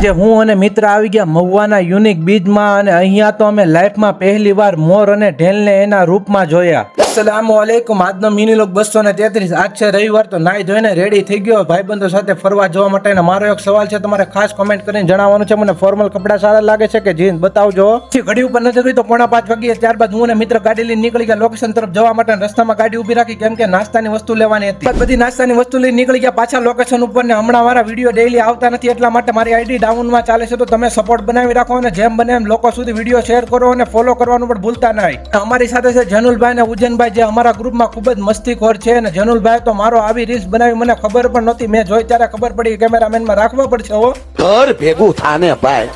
આજે હું અને મિત્ર આવી ગયા મહુવાના યુનિક બીજમાં અને અહીંયા તો અમે લાઈફમાં પહેલી વાર મોર અને ઢેલને એના રૂપમાં જોયા. અસલામુ વાલેકુમ આજનો મિની લોક બસો ને તેત્રીસ. આજ છે રવિવાર તો નાઈ ધોઈને રેડી થઈ ગયો. ભાઈબંધો સાથે ફરવા જવા માટે અને મારો એક સવાલ છે. તમારે ખાસ કોમેન્ટ કરીને જણાવવાનું છે. મને ફોર્મલ કપડાં સારા લાગે છે કે જીન્સ બતાવજો. ઘડી ઉપર નજર કરી તો પોણા પાંચ વાગ્યે ત્યારબાદ હું અને મિત્ર ગાડી લઈને નીકળી ગયા. લોકેશન તરફ જવા માટે રસ્તામાં ગાડી ઊભી રાખી કેમ કે નાસ્તાની વસ્તુ લેવાની હતી. બધી નાસ્તાની વસ્તુ લઈને નીકળી ગયા. પાછા લોકેશન ઉપર ને હમણાં મારા વીડિયો ડેઈલી આવતા નથી એટલા માટે મારી આઈડી ડાઉનમાં ચાલે છે તો તમે સપોર્ટ બનાવી રાખો અને જેમ બને એમ લોકો સુધી વીડિયો શેર કરો અને ફોલો કરવાનું પણ ભૂલતા નહીં અમારી સાથે છે જનુલભાઈ અને ઉજનભાઈ જે અમારા ગ્રુપમાં ખૂબ જ મસ્તીખોર છે અને જનુલભાઈ તો મારો આવી રીલ્સ બનાવી મને ખબર પણ નહોતી. મેં જોઈ ત્યારે ખબર પડી કેમેરામેનમાં રાખવા પડશે હો. ઘર ભેગું થાને ભાઈ.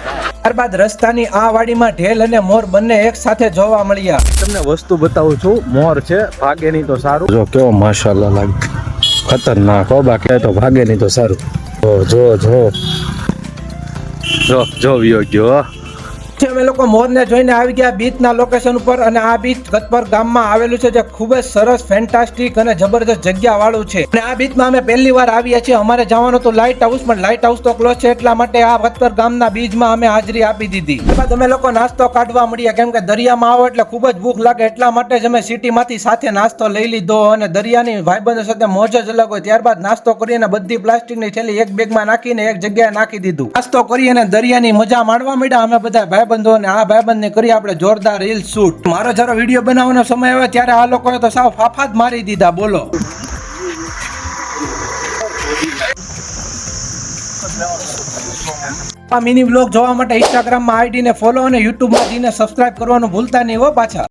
ત્યારબાદ રસ્તાની આ વાડીમાં ઢેલ અને મોર બંને એક સાથે જોવા મળ્યા. તમને વસ્તુ બતાવું છું. મોર છે ભાગે નહીં તો સારું. જો કેવો માશાલ્લાહ લાગે. ખતરનાક હો બાકી તો ભાગે નહીં તો સારું. જો જો. જો જો જો વિયો ગયો પછી અમે લોકો મોરને જોઈને આવી ગયા બીચના લોકેશન ઉપર અને આ બીચ ગતપર ગામમાં આવેલું છે જે ખૂબ જ સરસ ફેન્ટાસ્ટિક અને જબરદસ્ત જગ્યા વાળું છે. અને આ બીચમાં અમે પહેલી વાર આવ્યા છીએ. અમારે જવાનું તો લાઇટ હાઉસ પણ લાઇટ હાઉસ તો ક્લોઝ છે એટલા માટે આ ગતપર ગામના બીચમાં અમે હાજરી આપી દીધી. બાદ અમે લોકો નાસ્તો કાઢવા મળ્યા કેમ કે દરિયામાં આવો એટલે ખૂબ જ ભૂખ લાગે, એટલા માટે જ અમે સિટીમાંથી સાથે નાસ્તો લઈ લીધો અને દરિયાની ભાઈબંધો સાથે મોજ જ અલગ હોય. ત્યારબાદ નાસ્તો કરીને બધી પ્લાસ્ટિકની થેલી એક બેગમાં નાખીને એક જગ્યાએ નાખી દીધું. નાસ્તો કરી અને દરિયાની મજા માણવા માંડ્યા. અમે બધા ભાઈબંધો અને આ ભાઈબંધને કરી આપણે જોરદાર રીલ શૂટ મારો જ્યારે વીડિયો બનાવવાનો સમય આવ્યો ત્યારે આ લોકોએ તો સાવ ફાફા જ મારી દીધા, બોલો. આ મિની બ્લોગ જોવા માટે ઇન્સ્ટાગ્રામમાં આઈડીને ફોલો અને યુટ્યુબમાં જઈને સબસ્ક્રાઇબ કરવાનું ભૂલતા નહીં હો પાછા.